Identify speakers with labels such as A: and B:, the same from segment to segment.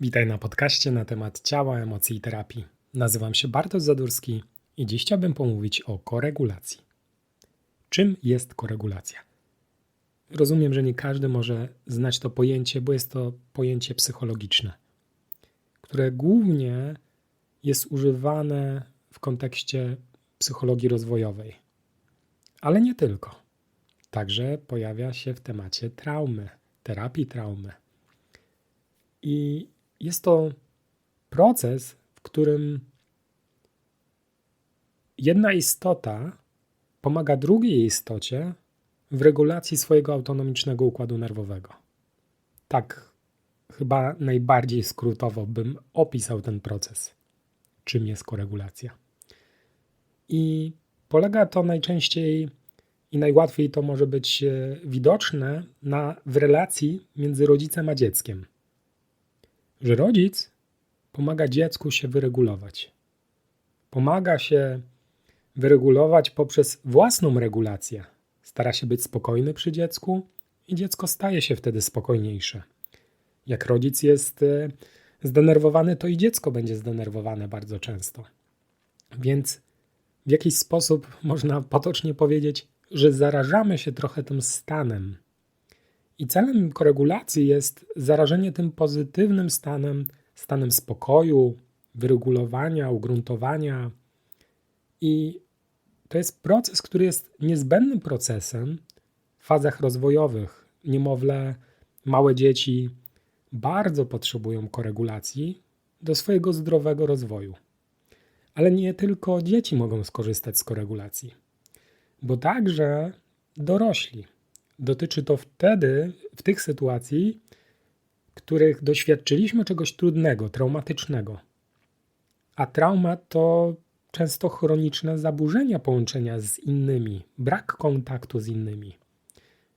A: Witaj na podcaście na temat ciała, emocji i terapii. Nazywam się Bartosz Zadurski i dziś chciałbym pomówić o koregulacji. Czym jest koregulacja? Rozumiem, że nie każdy może znać to pojęcie, bo jest to pojęcie psychologiczne, które głównie jest używane w kontekście psychologii rozwojowej. Ale nie tylko. Także pojawia się w temacie traumy, terapii traumy. I jest to proces, w którym jedna istota pomaga drugiej istocie w regulacji swojego autonomicznego układu nerwowego. Tak chyba najbardziej skrótowo bym opisał ten proces, czym jest koregulacja. I polega to najczęściej i najłatwiej to może być e, widoczne na, w relacji między rodzicem a dzieckiem że rodzic pomaga dziecku się wyregulować. Pomaga się wyregulować poprzez własną regulację. Stara się być spokojny przy dziecku i dziecko staje się wtedy spokojniejsze. Jak rodzic jest e, zdenerwowany, to i dziecko będzie zdenerwowane bardzo często. Więc w jakiś sposób można potocznie powiedzieć, że zarażamy się trochę tym stanem i celem koregulacji jest zarażenie tym pozytywnym stanem, stanem spokoju, wyregulowania, ugruntowania. I to jest proces, który jest niezbędnym procesem w fazach rozwojowych. Niemowlę, małe dzieci bardzo potrzebują koregulacji do swojego zdrowego rozwoju. Ale nie tylko dzieci mogą skorzystać z koregulacji, bo także dorośli dotyczy to wtedy, w tych sytuacji, w których doświadczyliśmy czegoś trudnego, traumatycznego. A trauma to często chroniczne zaburzenia połączenia z innymi, brak kontaktu z innymi.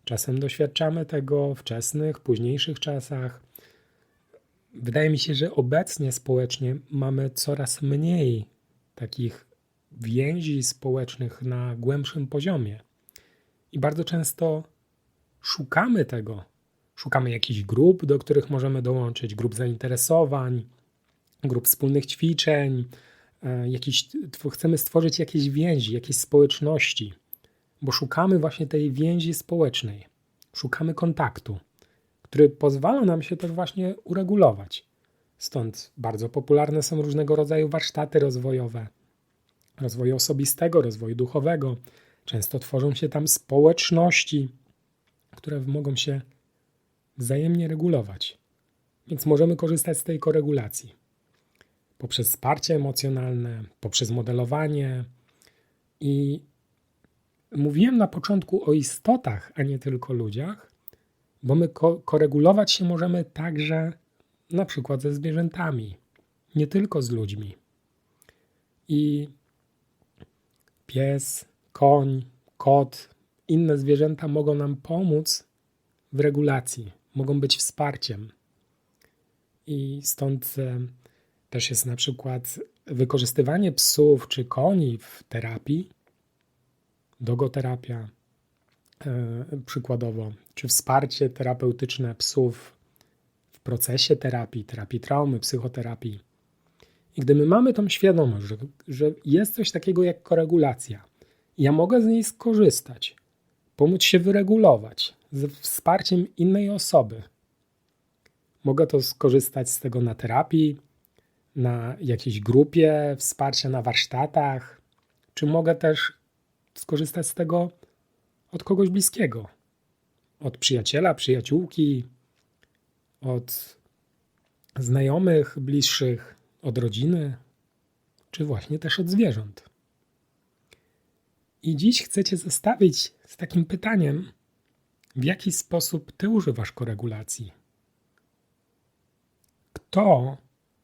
A: Czasem doświadczamy tego w wczesnych, późniejszych czasach. Wydaje mi się, że obecnie społecznie mamy coraz mniej takich więzi społecznych na głębszym poziomie. I bardzo często szukamy tego. Szukamy jakichś grup, do których możemy dołączyć, grup zainteresowań, grup wspólnych ćwiczeń, e, jakiś, chcemy stworzyć jakieś więzi, jakieś społeczności, bo szukamy właśnie tej więzi społecznej. Szukamy kontaktu, który pozwala nam się też właśnie uregulować. Stąd bardzo popularne są różnego rodzaju warsztaty rozwojowe, rozwoju osobistego, rozwoju duchowego. Często tworzą się tam społeczności, które mogą się wzajemnie regulować. Więc możemy korzystać z tej koregulacji poprzez wsparcie emocjonalne, poprzez modelowanie. I mówiłem na początku o istotach, a nie tylko ludziach, bo my ko koregulować się możemy także na przykład ze zwierzętami, nie tylko z ludźmi. I pies, koń, kot, inne zwierzęta mogą nam pomóc w regulacji, mogą być wsparciem. I stąd e, też jest na przykład wykorzystywanie psów czy koni w terapii, dogoterapia e, przykładowo, czy wsparcie terapeutyczne psów w procesie terapii, terapii traumy, psychoterapii. I gdy my mamy tą świadomość, że, że jest coś takiego jak koregulacja, ja mogę z niej skorzystać, pomóc się wyregulować z wsparciem innej osoby. Mogę to skorzystać z tego na terapii, na jakiejś grupie wsparcia, na warsztatach, czy mogę też skorzystać z tego od kogoś bliskiego, od przyjaciela, przyjaciółki, od znajomych, bliższych, od rodziny, czy właśnie też od zwierząt. I dziś chcę Cię zostawić z takim pytaniem: w jaki sposób Ty używasz koregulacji? Kto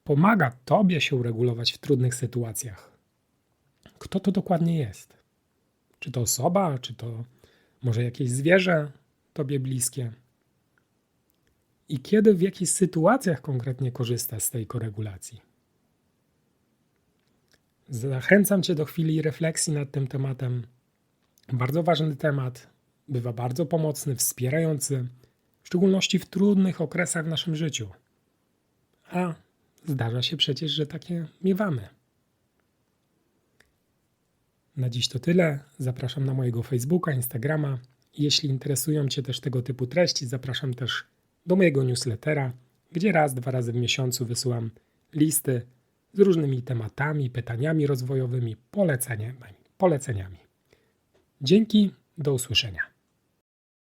A: pomaga Tobie się uregulować w trudnych sytuacjach? Kto to dokładnie jest? Czy to osoba, czy to może jakieś zwierzę Tobie bliskie? I kiedy, w jakich sytuacjach konkretnie korzystasz z tej koregulacji? Zachęcam Cię do chwili refleksji nad tym tematem. Bardzo ważny temat, bywa bardzo pomocny, wspierający, w szczególności w trudnych okresach w naszym życiu, A zdarza się przecież, że takie miewamy. Na dziś to tyle. Zapraszam na mojego Facebooka, Instagrama. Jeśli interesują Cię też tego typu treści, zapraszam też do mojego newslettera, gdzie raz, dwa razy w miesiącu wysyłam listy z różnymi tematami, pytaniami rozwojowymi, poleceniami. poleceniami. Dzięki, do usłyszenia.